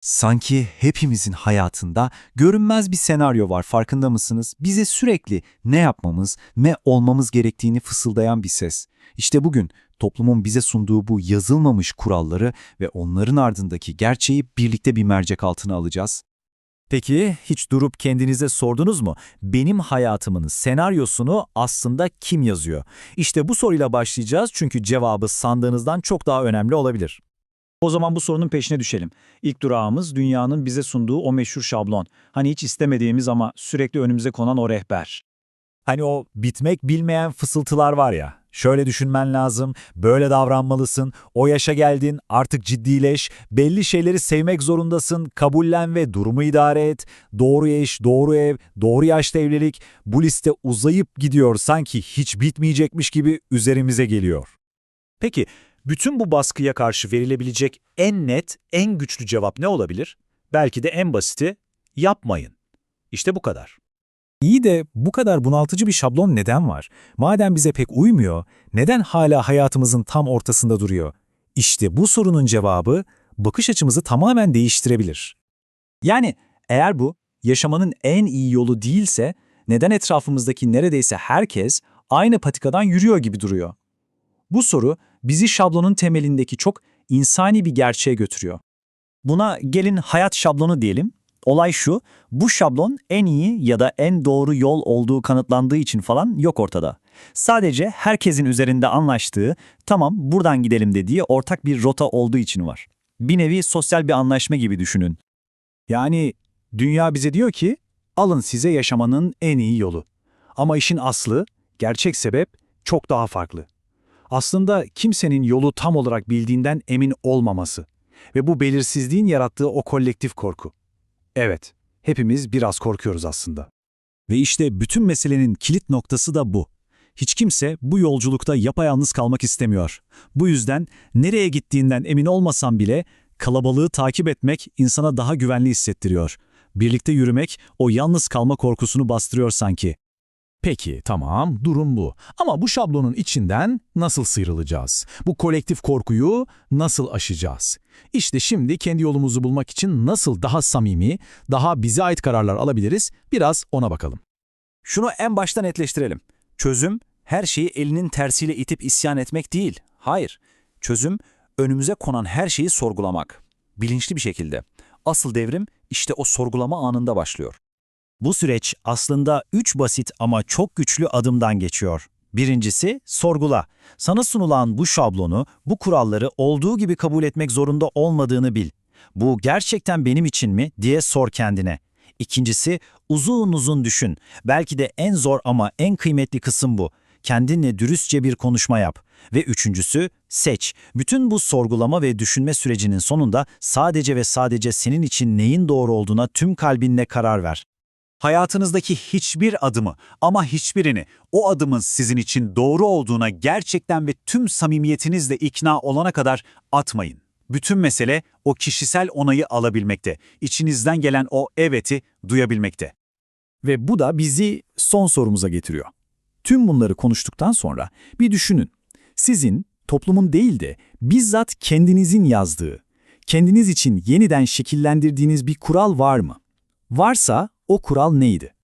Sanki hepimizin hayatında görünmez bir senaryo var farkında mısınız? Bize sürekli ne yapmamız, ne olmamız gerektiğini fısıldayan bir ses. İşte bugün toplumun bize sunduğu bu yazılmamış kuralları ve onların ardındaki gerçeği birlikte bir mercek altına alacağız. Peki hiç durup kendinize sordunuz mu? Benim hayatımın senaryosunu aslında kim yazıyor? İşte bu soruyla başlayacağız çünkü cevabı sandığınızdan çok daha önemli olabilir. O zaman bu sorunun peşine düşelim. İlk durağımız dünyanın bize sunduğu o meşhur şablon. Hani hiç istemediğimiz ama sürekli önümüze konan o rehber. Hani o bitmek bilmeyen fısıltılar var ya. Şöyle düşünmen lazım, böyle davranmalısın, o yaşa geldin, artık ciddileş, belli şeyleri sevmek zorundasın, kabullen ve durumu idare et, doğru eş, doğru ev, doğru yaşta evlilik, bu liste uzayıp gidiyor sanki hiç bitmeyecekmiş gibi üzerimize geliyor. Peki, bütün bu baskıya karşı verilebilecek en net, en güçlü cevap ne olabilir? Belki de en basiti, yapmayın. İşte bu kadar. İyi de bu kadar bunaltıcı bir şablon neden var? Madem bize pek uymuyor, neden hala hayatımızın tam ortasında duruyor? İşte bu sorunun cevabı bakış açımızı tamamen değiştirebilir. Yani eğer bu yaşamanın en iyi yolu değilse neden etrafımızdaki neredeyse herkes aynı patikadan yürüyor gibi duruyor? Bu soru bizi şablonun temelindeki çok insani bir gerçeğe götürüyor. Buna gelin hayat şablonu diyelim. Olay şu, bu şablon en iyi ya da en doğru yol olduğu kanıtlandığı için falan yok ortada. Sadece herkesin üzerinde anlaştığı, tamam buradan gidelim dediği ortak bir rota olduğu için var. Bir nevi sosyal bir anlaşma gibi düşünün. Yani dünya bize diyor ki, alın size yaşamanın en iyi yolu. Ama işin aslı, gerçek sebep çok daha farklı. Aslında kimsenin yolu tam olarak bildiğinden emin olmaması ve bu belirsizliğin yarattığı o kolektif korku. Evet, hepimiz biraz korkuyoruz aslında. Ve işte bütün meselenin kilit noktası da bu. Hiç kimse bu yolculukta yapayalnız kalmak istemiyor. Bu yüzden nereye gittiğinden emin olmasam bile kalabalığı takip etmek insana daha güvenli hissettiriyor. Birlikte yürümek o yalnız kalma korkusunu bastırıyor sanki. Peki, tamam, durum bu. Ama bu şablonun içinden nasıl sıyrılacağız? Bu kolektif korkuyu nasıl aşacağız? İşte şimdi kendi yolumuzu bulmak için nasıl daha samimi, daha bize ait kararlar alabiliriz? Biraz ona bakalım. Şunu en başta netleştirelim. Çözüm, her şeyi elinin tersiyle itip isyan etmek değil. Hayır. Çözüm, önümüze konan her şeyi sorgulamak. Bilinçli bir şekilde. Asıl devrim işte o sorgulama anında başlıyor. Bu süreç aslında üç basit ama çok güçlü adımdan geçiyor. Birincisi, sorgula. Sana sunulan bu şablonu, bu kuralları olduğu gibi kabul etmek zorunda olmadığını bil. Bu gerçekten benim için mi diye sor kendine. İkincisi, uzun uzun düşün. Belki de en zor ama en kıymetli kısım bu. Kendinle dürüstçe bir konuşma yap. Ve üçüncüsü, seç. Bütün bu sorgulama ve düşünme sürecinin sonunda sadece ve sadece senin için neyin doğru olduğuna tüm kalbinle karar ver. Hayatınızdaki hiçbir adımı ama hiçbirini o adımın sizin için doğru olduğuna gerçekten ve tüm samimiyetinizle ikna olana kadar atmayın. Bütün mesele o kişisel onayı alabilmekte, içinizden gelen o eveti duyabilmekte. Ve bu da bizi son sorumuza getiriyor. Tüm bunları konuştuktan sonra bir düşünün. Sizin toplumun değil de bizzat kendinizin yazdığı, kendiniz için yeniden şekillendirdiğiniz bir kural var mı? Varsa o kural neydi?